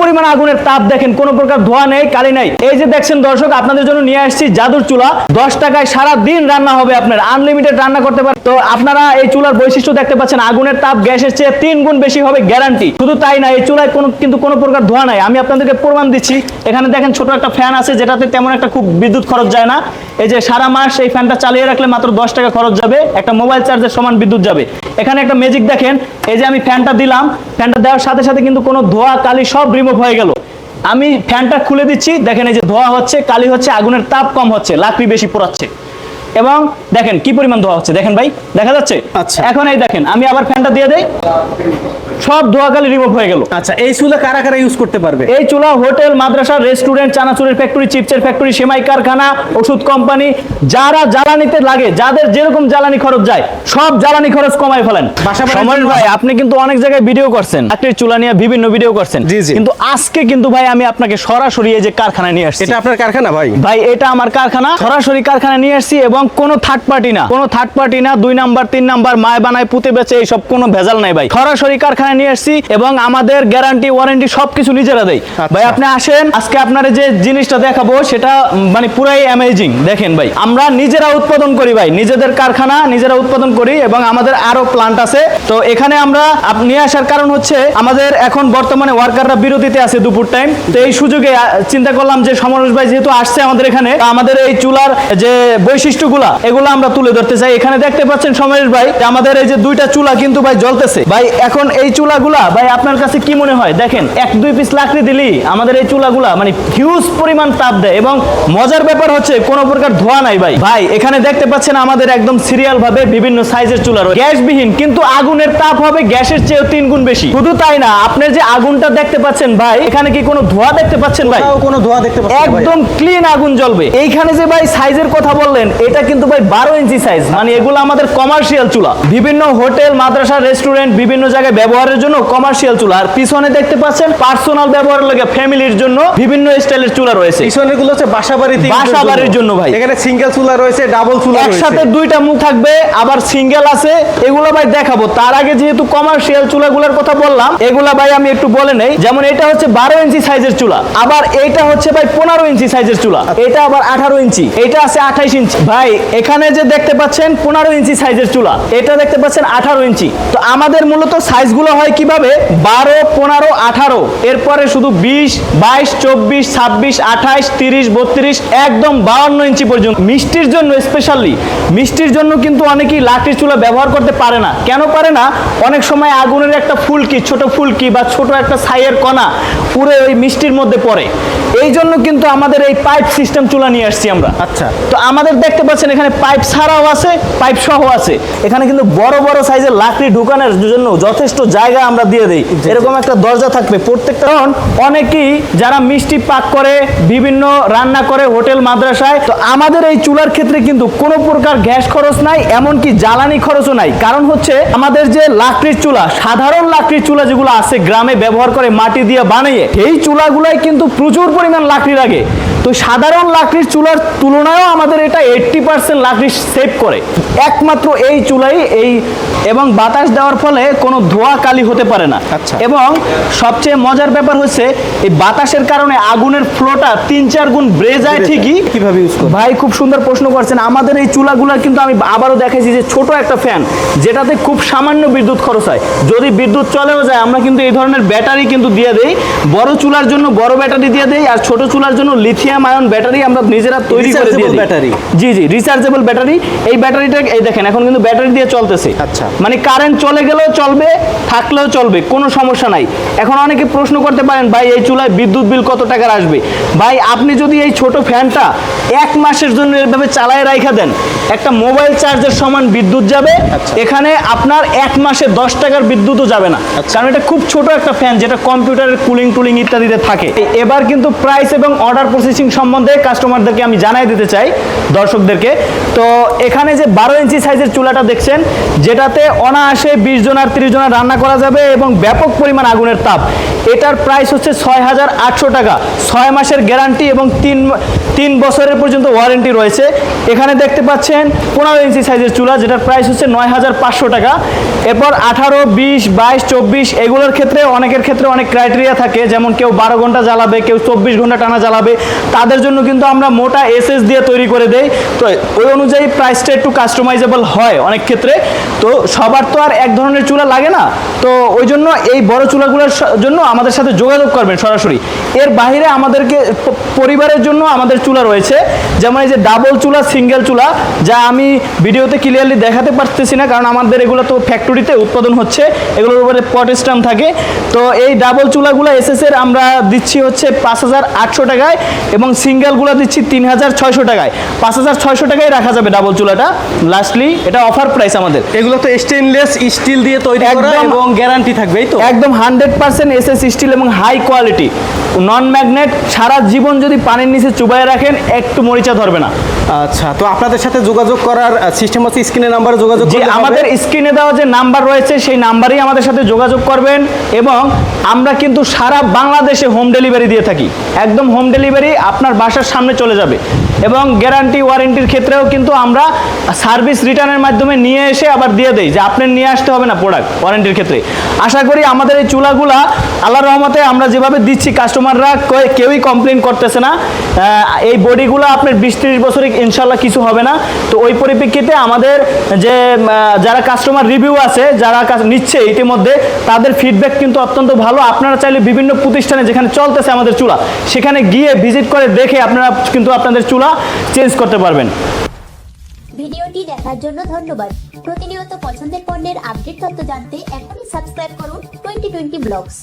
পরিমাণ আগুনের তাপ দেখেন, কোনো প্রকার ধোয়া নেই, কালি নেই। এই যে দেখছেন দর্শক, আপনাদের জন্য নিয়ে আসছি জাদুর চুলা। দশ টাকায় সারা দিন রান্না হবে আপনার। আনলিমিটেড রান্না করতে পারেন তো আপনারা এই চুলার বৈশিষ্ট্য দেখতে পাচ্ছেন, আগুনের তাপ গ্যাসের চেয়ে তিন গুণ বেশি হবে গ্যারান্টি। শুধু তাই না, এই চুলায় কোনো কিন্তু কোনো প্রকার ধোয়া নাই। আমি আপনাদেরকে প্রমাণ দিচ্ছি। এখানে দেখেন ছোট একটা ফ্যান আছে, যেটাতে তেমন একটা খুব বিদ্যুৎ খরচ যায় না। এই যে সারা মাস এই ফ্যানটা চালিয়ে রাখলে মাত্র দশ টাকা খরচ যাবে। একটা মোবাইল চার্জের সমান বিদ্যুৎ যাবে। এখানে একটা ম্যাজিক দেখেন। এই যে আমি ফ্যানটা দিলাম। ফ্যানটা দেওয়ার সাথে সাথে কিন্তু কোনো ধোয়া, কালি সব রিমুভ হয়ে গেল। আমি ফ্যানটা খুলে দিচ্ছি, দেখেন এই যে ধোয়া হচ্ছে, কালি হচ্ছে, আগুনের তাপ কম হচ্ছে, লাকড়ি বেশি পোড়াচ্ছে। এবং দেখেন কি পরিমাণ ধোয়া হচ্ছে দেখেন ভাই দেখা যাচ্ছে? আচ্ছা। এখন এই দেখেন আমি আবার ফ্যানটা দিয়ে দেই সব ধোয়া কালি রিমুভ হয়ে গেল। আচ্ছা এই চুলা কারা কারা ইউজ করতে পারবে? এই চুলা হোটেল মাদ্রাসা রেস্টুরেন্ট চানাচুরের ফ্যাক্টরি চিপসের ফ্যাক্টরি সেমাই কারখানা ওষুধ কোম্পানি যারা জ্বালানিতে লাগে যাদের যেরকম জ্বালানি খরচ যায় সব জ্বালানি খরচ কমায় ফেলেন। সমর ভাই আপনি কিন্তু অনেক জায়গায় ভিডিও করছেন চাকরির চুলা নিয়ে বিভিন্ন ভিডিও করছেন। জি, জি। কিন্তু আজকে কিন্তু ভাই আমি আপনাকে সরাসরি এই যে কারখানায় নিয়ে আসছি। এটা আপনার কারখানা ভাই? ভাই এটা আমার কারখানা। সরাসরি কারখানা নিয়ে আসছি এবং কোনো থার্ড পার্টি না। কোনো থার্ড পার্টি না দুই নাম্বার তিন নাম্বার মায় বানায় পুঁতে বেচে এইসব কোনো ভেজাল নাই ভাই। সরাসরি কারখানা নিয়ে আসছি এবং আমাদের গ্যারান্টি ওয়ারেন্টি সবকিছু নিজেরা দেয়। ভাই আপনি আসেন আজকে আপনার যে জিনিসটা দেখাবো সেটা মানে পুরাই অ্যামেজিং দেখেন ভাই আমরা নিজেরা উৎপাদন করি ভাই। নিজেদের কারখানা নিজেরা উৎপাদন করি এবং আমাদের আরও প্লান্ট আছে। তো এখানে আমরা নিয়ে আসার কারণ হচ্ছে আমাদের এখন বর্তমানে ওয়ার্কাররা বিরতিতে আছে দুপুর টাইম তো এই সুযোগে চিন্তা করলাম যে সমরেশ ভাই যেহেতু আসছে আমাদের এখানে আমাদের এই চুলার যে বৈশিষ্ট্যগুলা এগুলো আমরা তুলে ধরতে চাই। এখানে দেখতে পাচ্ছেন সমরেশ ভাই আমাদের এই যে দুইটা চুলা কিন্তু ভাই জ্বলতেছে। ভাই এখন এই চুলাগুলা ভাই আপনার কাছে কি মনে হয়? দেখেন এক দুই পিস লাকড়ি দিলি আমাদের এই চুলাগুলা মানে হিউজ পরিমাণ তাপ দেয় এবং মজার ব্যাপার হচ্ছে কোনো প্রকার ধোয়া নাই ভাই। ভাই এখানে দেখতে পাচ্ছেন আমাদের একদম সিরিয়াল ভাবে বিভিন্ন সাইজের চুলা রয়েছে। গ্যাসবিহীন কিন্তু আগুনের তাপ হবে গ্যাসের চেয়েও তিন গুণ বেশি। শুধু তাই না আপনার যে আগুনটা দেখতে পাচ্ছেন ভাই এখানে কি কোনো ধোয়া দেখতে পাচ্ছেন ভাই? কোনো ধোয়া দেখতে পাচ্ছেন একদম ক্লিন আগুন জ্বলবে। এইখানে যে ভাই সাইজের কথা বললেন এটা কিন্তু ভাই বারো ইঞ্চি সাইজ মানে এগুলো আমাদের কমার্শিয়াল চুলা। বিভিন্ন হোটেল মাদ্রাসা রেস্টুরেন্ট বিভিন্ন জায়গায় ব্যবহারের জন্য কমার্শিয়াল চুলা। আর পিছনে দেখতে পাচ্ছেন পার্সোনাল ব্যবহারের লাগে ফ্যামিলির জন্য বিভিন্ন স্টাইলের চুলা রয়েছে। পিছনেরগুলো হচ্ছে বাসা বাড়িতে বাসা বাড়ির জন্য ভাই। এখানে সিঙ্গেল চুলা রয়েছে ডাবল চুলা একসাথে দুইটা মুখ থাকবে আবার সিঙ্গেল আছে। এগুলো ভাই দেখাবো। তার আগে যেহেতু কমার্শিয়াল চুলাগুলোর কথা বললাম এগুলা ভাই আমি একটু বলে নেই। যেমন এটা হচ্ছে বারো ইঞ্চি সাইজের চুলা। আবার এইটা হচ্ছে ভাই পনেরো ইঞ্চি সাইজের চুলা। এটা আবার আঠারো ইঞ্চি। এটা আছে আঠাইশ ইঞ্চি। ভাই এখানে যে দেখতে পাচ্ছেন পনেরো ইঞ্চি সাইজের চুলা, এটা দেখতে পাচ্ছেন আঠারো ইঞ্চি। তো আমাদের মূলত সাইজগুলো হয় কীভাবে? বারো, পনেরো, আঠারো। এরপরে শুধু বিশ, বাইশ, চব্বিশ, ছাব্বিশ, আঠাইশ, তিরিশ, বত্রিশ, একদম বাউন্ন ইঞ্চি পর্যন্ত। মিষ্টির জন্য স্পেশালি মিষ্টির জন্য কিন্তু অনেকেই লাঠির চুলা ব্যবহার করতে পারে না। কেন পারে না? অনেক সময় আগুনের একটা ফুলকি, ছোট ফুলকি বা ছোট একটা ছাইয়ের কণা পুরো ওই মিষ্টির মধ্যে পড়ে। এই জন্য কিন্তু আমাদের এই পাইপ সিস্টেম চুলা নিয়ে আসছি আমরা। আচ্ছা। তো আমাদের দেখতে পাচ্ছেন এখানে পাইপ ছাড়াও আছে পাইপ সহ আছে। এখানে কিন্তু বড় বড় সাইজের লাকড়ি ঢুকানোর জন্য যথেষ্ট জায়গা আমরা দিয়ে দেই। এরকম একটা দরজা থাকবে। প্রত্যেকটা কারণ অনেকেই যারা মিষ্টি পাক করে বিভিন্ন রান্না করে হোটেল মাদ্রাসায় তো আমাদের এই চুলার ক্ষেত্রে কিন্তু কোনো প্রকার গ্যাস খরচ নাই এমনকি জ্বালানি খরচও নাই। কারণ হচ্ছে আমাদের যে লাকড়ির চুলা সাধারণ লাকড়ির চুলা যেগুলো আছে গ্রামে ব্যবহার করে মাটি দিয়ে বানিয়ে এই চুলাগুলাই কিন্তু প্রচুর পরিমাণ লাকড়ি লাগে তো সাধারণ লাকড়ির চুলার তুলনায়ও আমাদের এটা এইট্টি পার্সেন্ট লাকড়ি সেভ করে। একমাত্র এই চুলাই এই এবং বাতাস দেওয়ার ফলে কোনো ধোয়া কালি হতে পারে না। আচ্ছা। এবং সবচেয়ে মজার ব্যাপার হচ্ছে এই বাতাসের কারণে আগুনের ফ্লোটা তিন চার গুণ ব্রে যায় ঠিকই। কীভাবে ইউজ করবে? ভাই খুব সুন্দর প্রশ্ন করছেন। আমাদের এই চুলাগুলার কিন্তু আমি আবারও দেখেছি যে ছোট একটা ফ্যান যেটাতে খুব সামান্য বিদ্যুৎ খরচ হয়। যদি বিদ্যুৎ চলেও যায় আমরা কিন্তু এই ধরনের ব্যাটারি কিন্তু দিয়ে দেই। বড় চুলার জন্য বড় ব্যাটারি দিয়ে দেই আর ছোট চুলার জন্য লিথিয়াম আয়ন ব্যাটারি আমরা নিজেরা তৈরি করে ব্যাটারি? জি জি রিচার্জেবল ব্যাটারি এই ব্যাটারিটা এই দেখেন এখন কিন্তু ব্যাটারি দিয়ে চলতেছে। আচ্ছা। মানে কারেন্ট চলে গেলেও চলবে থাকলেও চলবে কোনো সমস্যা নাই। এখন অনেকে প্রশ্ন করতে পারেন ভাই এই চুলায় বিদ্যুৎ বিল কত টাকার আসবে? ভাই আপনি যদি এই ছোট ফ্যানটা এক মাসের জন্য এভাবে চালায় রাখা দেন একটা মোবাইল চার্জের সমান বিদ্যুৎ যাবে। আচ্ছা। এখানে আপনার এক মাসে দশ টাকার বিদ্যুৎও যাবে না। কারণ এটা খুব ছোট একটা ফ্যান যেটা কম্পিউটারের কুলিং টুলিং ইত্যাদিতে থাকে। এবার কিন্তু প্রাইস এবং অর্ডার প্রসেসিং সম্বন্ধে কাস্টমারদেরকে আমি জানাই দিতে চাই, দর্শকদেরকে। তো এখানে যে বারো ইঞ্চি সাইজের চুলাটা দেখছেন, যেটাতে অনায়াসে বিশ জন আর তিরিশ জনের রান্না করা যাবে এবং ব্যাপক পরিমাণ আগুনের তাপ। এটার প্রাইস হচ্ছে ছয় হাজার আটশো টাকা। ছয় মাসের গ্যারান্টি এবং তিন তিন বছরের পর্যন্ত ওয়ারেন্টি রয়েছে। এখানে দেখতে পাচ্ছেন পনেরো ইঞ্চি সাইজের চুলা, যেটার প্রাইস হচ্ছে নয় হাজার পাঁচশো টাকা। এরপর আঠারো, বিশ, বাইশ, চব্বিশ, এগুলোর ক্ষেত্রে অনেকের ক্ষেত্রে অনেক ক্রাইটেরিয়া থাকে। যেমন কেউ বারো ঘণ্টা জ্বালাবে, কেউ চব্বিশ ঘণ্টা টানা জ্বালাবে। তাদের জন্য কিন্তু আমরা মোটা এসএস দিয়ে তৈরি করে দেই। তো ওই অনুযায়ী প্রাইসটা একটু কাস্টমাইজেবল হয় অনেক ক্ষেত্রে। তো সবার তো আর এক ধরনের চুলা লাগে না। তো ওই জন্য এই বড় চুলাগুলোর জন্য আমাদের সাথে যোগাযোগ করবেন সরাসরি। এর বাইরে আমাদেরকে পরিবারের জন্য আমাদের চুলা রয়েছে। যেমন এই যে ডাবল চুলা সিঙ্গেল চুলা, যা আমি ভিডিওতে ক্লিয়ারলি দেখাতে পারতেছি না, কারণ আমাদের এগুলো তো ফ্যাক্টরিতে উৎপাদন হচ্ছে। এগুলোর উপরে পট স্টাম থাকে। তো এই ডাবল চুলাগুলো এসএসের আমরা দিচ্ছি হচ্ছে পাঁচ হাজার আটশো টাকায় এবং সিঙ্গেলগুলো দিচ্ছি তিন হাজার ছয়শো টাকায়। পাঁচ হাজার ছয়শো টাকায় রাখা যাবে ডাবল চুলাটা। লাস্টলি এটা অফার প্রাইস আমাদের। এগুলো তো স্টেনলেস স্টিল দিয়ে তৈরি। এবং গ্যারান্টি থাকবে এই তো? একদম হান্ড্রেড পার্সেন্ট এসএস স্টিল এবং হাই কোয়ালিটি নন ম্যাগনেট সারা জীবন যদি পানির নিচে চুবাই রাখেন একটু মরিচা ধরবে না। আচ্ছা তো আপনাদের সাথে যোগাযোগ করার সিস্টেম হচ্ছে স্ক্রিনের নাম্বারে যোগাযোগ আমাদের স্ক্রিনে দেওয়া যে নাম্বার রয়েছে সেই নাম্বারেই আমাদের সাথে যোগাযোগ করবেন এবং আমরা কিন্তু সারা বাংলাদেশে হোম ডেলিভারি দিয়ে থাকি। একদম হোম ডেলিভারি আপনার বাসার সামনে চলে যাবে। এবং গ্যারান্টি ওয়ারেন্টির ক্ষেত্রেও কিন্তু আমরা সার্ভিস রিটার্নের মাধ্যমে নিয়ে এসে আবার দিয়ে দেই যে আপনি নিয়ে আসতে হবে না প্রোডাক্ট ওয়ারেন্টির ক্ষেত্রে। আশা করি আমাদের এই চুলাগুলা আল্লাহ রহমতে আমরা যেভাবে দিচ্ছি কাস্টমাররা কেউই কমপ্লেন করতেছে না। এই বডিগুলো আপনার বিশ ত্রিশ বছরে ইনশাল্লাহ কিছু হবে না। তো ওই পরিপ্রেক্ষিতে আমাদের যে যারা কাস্টমার রিভিউ আছে, যারা নিচ্ছে ইতিমধ্যে, তাদের ফিডব্যাক কিন্তু অত্যন্ত ভালো। আপনারা চাইলে বিভিন্ন প্রতিষ্ঠানে যেখানে চলতেছে আমাদের চুলা, সেখানে গিয়ে ভিজিট করে দেখে আপনারা কিন্তু আপনাদের চুলা চেঞ্জ করতে পারবেন। ভিডিওটি দেখার জন্য ধন্যবাদ। প্রতিনিয়ত পছন্দের পণ্যের আপডেট তথ্য জানতে এখনই সাবস্ক্রাইব করুন টোয়েন্টি টোয়েন্টি ব্লগস